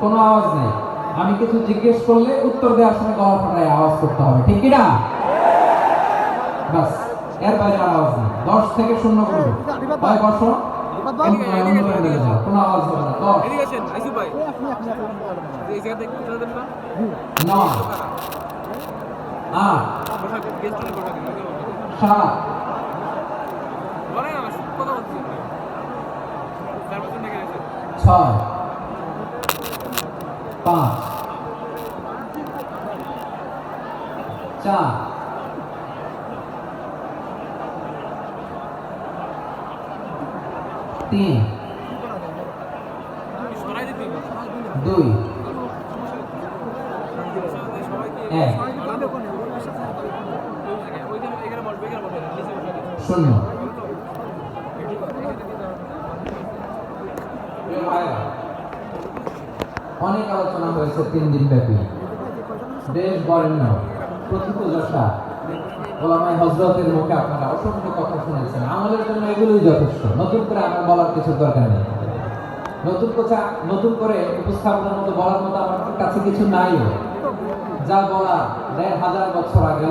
কোনো আওয়াজ নেই। আমি কিছু জিজ্ঞেস করলে উত্তর দেওয়ার সময় গলা ফাটায় আওয়াজ করতে হবে ঠিক কি না? বাসের বাইরে আওয়াজ নেই। দশ থেকে শূন্য করব ভাই বসো। কোনো আওয়াজ হবে না। দশ। আট সাত ছয়। পাঁচ চার তিন দুই এক ওইখানে এখানে অনেক আলোচনা হয়েছে তিন দিন ব্যাপী। দেশ বরেণ্য। প্রথিত দশা। ওলামাই হজরতের মুখে আপনারা অসংখ্য কথা শুনেছেন। আমাদের জন্য এগুলোই যথেষ্ট। নতুন করে আমার বলার কিছু দরকার নেই। নতুন কথা, নতুন করে উপস্থাপনের মতো বলার মতো আমার কাছে কিছু নাই যা বলা দেড় হাজার বছর আগে